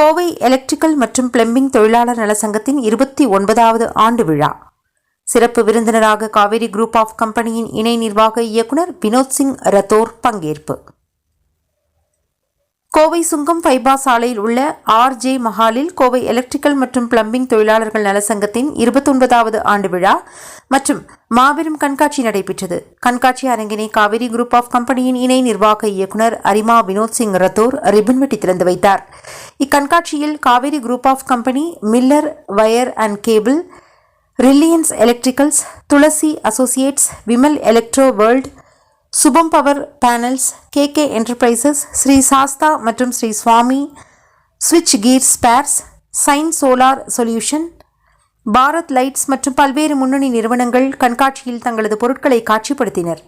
Kovai electrical மற்றும் plumbing தொழிலாளர் நல சங்கத்தின் இருபத்தி ஒன்பதாவது ஆண்டு விழா. சிறப்பு விருந்தினராக காவேரி குரூப் ஆஃப் கம்பெனியின் இணை நிர்வாக இயக்குனர் வினோத் சிங் ரத்தோர் பங்கேற்பு. கோவை சுங்கம் ஃபைபா சாலையில் உள்ள ஆர் ஜே மஹாலில் கோவை எலக்ட்ரிக்கல் மற்றும் பிளம்பிங் தொழிலாளர்கள் நல சங்கத்தின் இருபத்தொன்பதாவது ஆண்டு விழா மற்றும் மாபெரும் கண்காட்சி நடைபெற்றது. கண்காட்சி அரங்கினை காவிரி குரூப் ஆஃப் கம்பெனியின் இணை நிர்வாக இயக்குனர் அரிமா வினோத் சிங் ரத்தோர் ரிப்பன் வெட்டி திறந்து வைத்தார். இக்கண்காட்சியில் Kaveri group of company Miller wire and cable Reliance electricals Tulsi associates Vimal electro world Shubham power panels KK enterprises Sri Sastha மற்றும் ஸ்ரீ சுவாமி ஸ்விட்ச் gear spares sign solar solution Bharat lights மற்றும் பல்வேறு முன்னணி நிறுவனங்கள் கண்காட்சியில் தங்களது பொருட்களை காட்சிப்படுத்தினர்.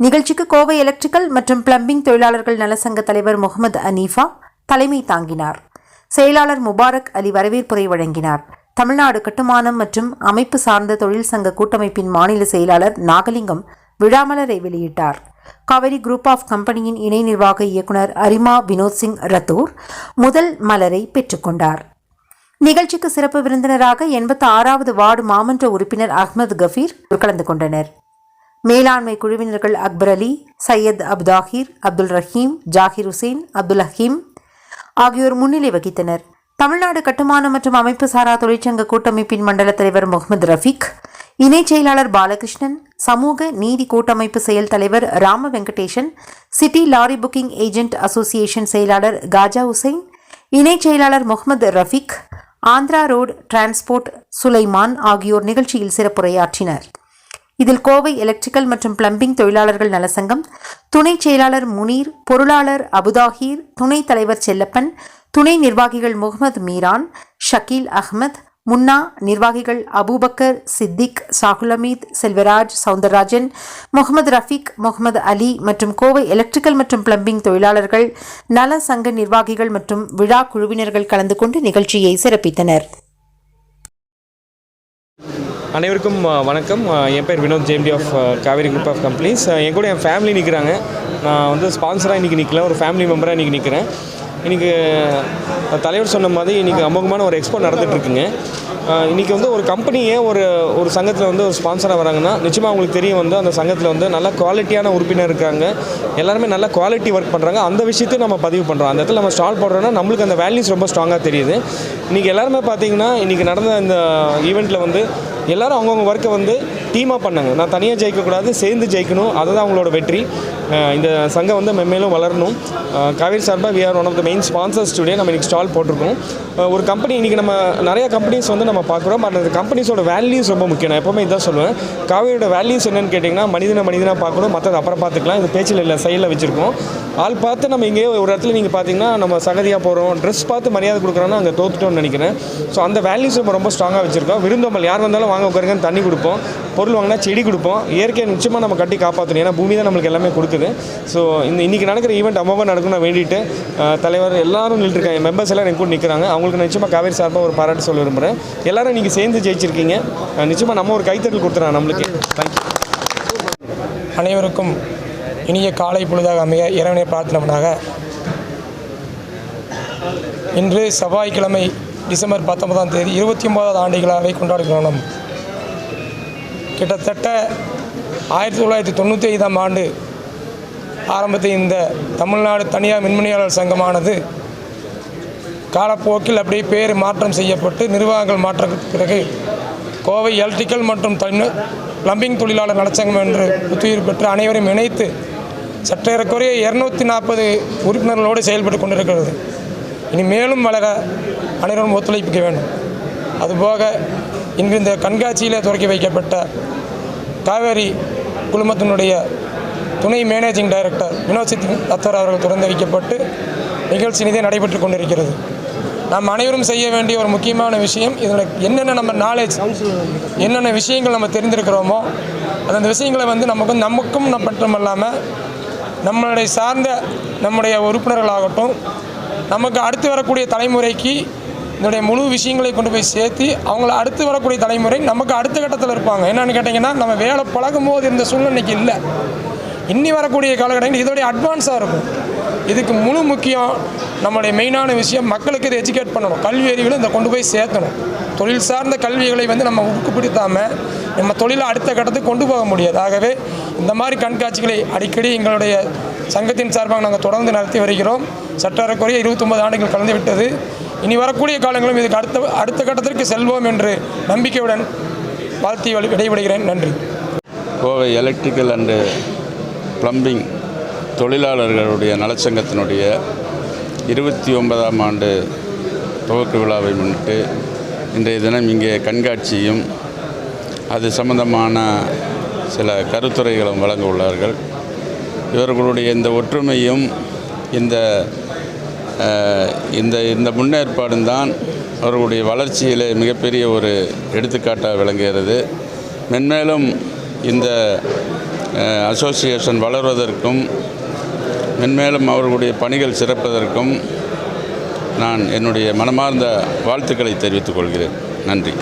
நிகழ்ச்சிக்கு கோவை எலக்ட்ரிக்கல் மற்றும் பிளம்பிங் தொழிலாளர்கள் நலசங்க தலைவர் முகமது அனீஃபா தலைமை தாங்கினார். செயலாளர் முபாரக் அலி வரவேற்புரை வழங்கினார். தமிழ்நாடு கட்டுமானம் மற்றும் அமைப்பு சார்ந்த தொழில் சங்க கூட்டமைப்பின் மாநில செயலாளர் நாகலிங்கம் விழாமலரை வெளியிட்டார். காவிரி குரூப் ஆஃப் கம்பெனியின் இணை நிர்வாக இயக்குனர் அரிமா வினோத் சிங் ரத்தோர் முதல் மலரை பெற்றுக்கொண்டார் நிகழ்ச்சிக்கு சிறப்பு விருந்தினராக எண்பத்தி ஆறாவது வார்டு மாமன்ற உறுப்பினர் அஹ்மது கஃபீர் கலந்து கொண்டனர். மேலாண்மை குழுவினர்கள் அக்பர் அலி சையத் அப்தாஹிர் அப்துல் ரஹீம் ஜாகிர் ஹுசேன் அப்துல் ஹக்கீம் ஆகியோர் முன்னிலை வகித்தனர். தமிழ்நாடு கட்டுமானம் மற்றும் அமைப்பு சாரா தொழிற்சங்க கூட்டமைப்பின் மண்டல தலைவர் முகமது ரஃபீக் இணைச் செயலாளர் பாலகிருஷ்ணன் சமூக நீதி கூட்டமைப்பு செயல் தலைவர் Rama Venkatesan city lorry booking agent association செயலாளர் காஜா உசைன் இணைச் செயலாளர் முகமது ரஃபீக் ஆந்திரா ரோடு டிரான்ஸ்போர்ட் சுலைமான் ஆகியோர் நிகழ்ச்சியில் சிறப்புரையாற்றினர். இதில் கோவை எலக்ட்ரிக்கல் மற்றும் பிளம்பிங் தொழிலாளர்கள் நலசங்கம் துணை செயலாளர் முனீர் பொருளாளர் அபுதாஹீர் துணைத் தலைவர் செல்லப்பன் துணை நிர்வாகிகள் முகமது மீரான் ஷக்கீல் அஹ்மத் முன்னா நிர்வாகிகள் அபூபக்கர் சித்திக் சாகுலமீத் செல்வராஜ் சவுந்தரராஜன் முகமது ரஃபீக் முகமது அலி மற்றும் கோவை எலக்ட்ரிக்கல் மற்றும் பிளம்பிங் தொழிலாளர்கள் நல சங்க நிர்வாகிகள் மற்றும் விழா குழுவினர்கள் கலந்து கொண்டு நிகழ்ச்சியை சிறப்பித்தனர். அனைவருக்கும் வணக்கம். என் பேர் Vinod JMD of Kaveri group of companies. என் கூட என் ஃபேமிலி நிற்கிறாங்க நான் வந்து ஸ்பான்சராக இன்றைக்கி நிற்கல ஒரு ஃபேமிலி மெம்பராக இன்றைக்கி நிற்கிறேன் இன்றைக்கி தலைவர் சொன்ன மாதிரி இன்றைக்கி அமோகமான ஒரு எக்ஸ்போ நடந்துகிட்ருக்குங்க இன்றைக்கி வந்து ஒரு கம்பெனியே ஒரு ஒரு சங்கத்தில் வந்து ஒரு ஸ்பான்சராக வராங்கன்னா நிச்சயமாக அவங்களுக்கு தெரியும் வந்து அந்த சங்கத்தில் வந்து நல்ல குவாலிட்டியான உறுப்பினர் இருக்காங்க. எல்லாருமே நல்ல குவாலிட்டி ஒர்க் பண்ணுறாங்க அந்த விஷயத்தையும் நம்ம பதிவு பண்ணுறோம் அந்த இடத்துல நம்ம ஸ்டால் போடுறோன்னா நம்மளுக்கு அந்த வேல்யூஸ் ரொம்ப ஸ்ட்ராங்காக தெரியுது. இன்றைக்கி எல்லாருமே பார்த்தீங்கன்னா இன்றைக்கி நடந்த இந்த ஈவெண்ட்டில் வந்து எல்லாரும் அவங்கவுங்க ஒர்க்கை வந்து டீமாக பண்ணாங்க. நான் தனியாக ஜெயிக்கக்கூடாது சேர்ந்து ஜெயிக்கணும். அதுதான் அவங்களோட வெற்றி. இந்த சங்கம் வந்து மென்மேலும் வளரணும். காவேரி சார்பாக we are one of the main sponsors today நம்ம இன்றைக்கி ஸ்டால் போட்டிருக்கோம். ஒரு கம்பெனி இன்றைக்கி நம்ம நிறையா கம்பெனிஸ் வந்து நம்ம பார்க்குறோம். பட் அந்த கம்பெனிஸோட வேல்யூஸ் ரொம்ப முக்கியம். நான் எப்போவுமே இதான் சொல்லுவேன். காவேரியோட வேல்யூஸ் என்னென்னு கேட்டிங்கன்னா மனிதனை மனிதனாக பார்க்கணும். மற்றது அப்புறம் பார்த்துக்கலாம். இது பேச்சில் இல்லை சைடில் வச்சுருக்கோம். ஆள் பார்த்து நம்ம இங்கே ஒரு இடத்துல நீங்கள் பார்த்தீங்கன்னா நம்ம சகதியாக போகிறோம் ட்ரெஸ் பார்த்து மரியாதை கொடுக்குறோன்னா அங்கே தோத்துட்டோம்னு நினைக்கிறேன். ஸோ அந்த வேல்யூஸ் நம்ம ரொம்ப ஸ்ட்ராங்காக வச்சுருக்கோம். விருந்தோம்பல் யார் வந்தாலும் வாங்க உட்காருங்கன்னு தண்ணி கொடுப்போம். பொருள் வாங்கினா செடி கொடுப்போம். இயற்கையை நிச்சயமாக நம்ம கட்டி காப்பாற்றணும் ஏன்னா பூமி தான் நம்மளுக்கு எல்லாமே கொடுக்குது. ஸோ இந்த இன்றைக்கி நடக்கிற ஈவெண்ட் அம்மாவாக நடக்கணும் வேண்டிட்டு தலைவர் எல்லாரும் நின்றுருக்காங்க. மெம்பர்ஸ் எல்லாம் எனக்கு கூட நிற்கிறாங்க அவங்களுக்கு நிச்சயமாக காவேரி சார்பாக ஒரு பாராட்டு சொல்ல விரும்புகிறேன் எல்லாரும் இன்றைக்கி சேர்ந்து ஜெயிச்சிருக்கீங்க. நிச்சயமாக நம்ம ஒரு கைத்தட்டல் கொடுத்துறாங்க நம்மளுக்கு. தேங்க்யூ அனைவருக்கும் இனிய காலை பொழுதாக அமைய இறைவனை பிரார்த்தனவனாக இன்று செவ்வாய்க்கிழமை டிசம்பர் பத்தொன்பதாம் தேதி இருபத்தி ஒன்பதாவது ஆண்டுகளாகவே கொண்டாடுகிறோம் கிட்டத்தட்ட ஆயிரத்தி தொள்ளாயிரத்தி தொண்ணூற்றி ஐந்தாம் ஆண்டு ஆரம்பத்தில் இந்த தமிழ்நாடு தனியார் மின்மணியாளர் சங்கமானது காலப்போக்கில் அப்படியே பேர் மாற்றம் செய்யப்பட்டு நிர்வாகங்கள் மாற்றத்துக்கு பிறகு கோவை எலக்ட்ரிக்கல் மற்றும் பிளம்பிங் தொழிலாளர் நலச்சங்கம் என்று புத்துயிர் பெற்று அனைவரையும் இணைத்து சற்றேறக்குறைய இரநூத்தி நாற்பது உறுப்பினர்களோடு செயல்பட்டு கொண்டிருக்கிறது. இனி மேலும் வளர அனைவரும் ஒத்துழைப்பிக்க வேண்டும். அதுபோக இன்று இந்த கண்காட்சியிலே துவக்கி வைக்கப்பட்ட காவேரி குழுமத்தினுடைய துணை மேனேஜிங் டைரக்டர் வினோத் சித் அத்தர் அவர்கள் திறந்து வைக்கப்பட்டு நிகழ்ச்சி நிதி நடைபெற்று கொண்டிருக்கிறது. நாம் அனைவரும் செய்ய வேண்டிய ஒரு முக்கியமான விஷயம் இதில் என்னென்ன நம்ம நாலேஜ் என்னென்ன விஷயங்கள் நம்ம தெரிந்திருக்கிறோமோ அந்த விஷயங்களை வந்து நமக்கு நமக்கும் நம் மட்டுமல்லாமல் நம்மளுடைய சார்ந்த நம்முடைய உறுப்பினர்களாகட்டும் நமக்கு அடுத்து வரக்கூடிய தலைமுறைக்கு இதனுடைய முழு விஷயங்களை கொண்டு போய் சேர்த்து அவங்கள அடுத்து வரக்கூடிய தலைமுறை நமக்கு அடுத்த கட்டத்தில் இருப்பாங்க. என்னன்னு கேட்டிங்கன்னா நம்ம வேலை பழகும் போது இருந்த சூழ்நிலைக்கு இல்லை. இன்னி வரக்கூடிய காலகட்டங்கள் இதோடைய அட்வான்ஸாக இருக்கும். இதுக்கு முழு முக்கியம் நம்மளுடைய மெயினான விஷயம் மக்களுக்கு இதை எஜுகேட் பண்ணணும். கல்வி அறிவில் இதை கொண்டு போய் சேர்க்கணும். தொழில் சார்ந்த கல்விகளை வந்து நம்ம ஊக்குப்படுத்தாமல் நம்ம தொழிலை அடுத்த கட்டத்துக்கு கொண்டு போக முடியாது. ஆகவே இந்த மாதிரி கண்காட்சிகளை அடிக்கடி எங்களுடைய சங்கத்தின் சார்பாக நாங்கள் தொடர்ந்து நடத்தி வருகிறோம். சற்றக்குறைய இருபத்தொம்பது ஆண்டுகள் கலந்து விட்டது. இனி வரக்கூடிய காலங்களும் இதுக்கு அடுத்த அடுத்த கட்டத்திற்கு செல்வோம் என்று நம்பிக்கையுடன் வாழ்த்தி வழி- விடைபெறுகிறேன். நன்றி. கோவை எலக்ட்ரிக்கல் அண்டு ப்ளம்பிங் தொழிலாளர்களுடைய நலச்சங்கத்தினுடைய இருபத்தி ஒன்பதாம் ஆண்டு துவக்க விழாவை முன்னிட்டு இன்றைய தினம் இங்கே கண்காட்சியும் அது சம்பந்தமான சில கருத்துரைகளும் வழங்க உள்ளார்கள். இவர்களுடைய இந்த ஒற்றுமையும் இந்த இந்த இந்த முன்னேற்பாடும் தான் அவர்களுடைய வளர்ச்சியில் மிகப்பெரிய ஒரு எடுத்துக்காட்டாக விளங்குகிறது. மென்மேலும் இந்த அசோசியேஷன் வளர்வதற்கும் மென்மேலும் அவர்களுடைய பணிகள் சிறப்பதற்கும் நான் என்னுடைய மனமார்ந்த வாழ்த்துக்களை தெரிவித்துக் கொள்கிறேன். நன்றி.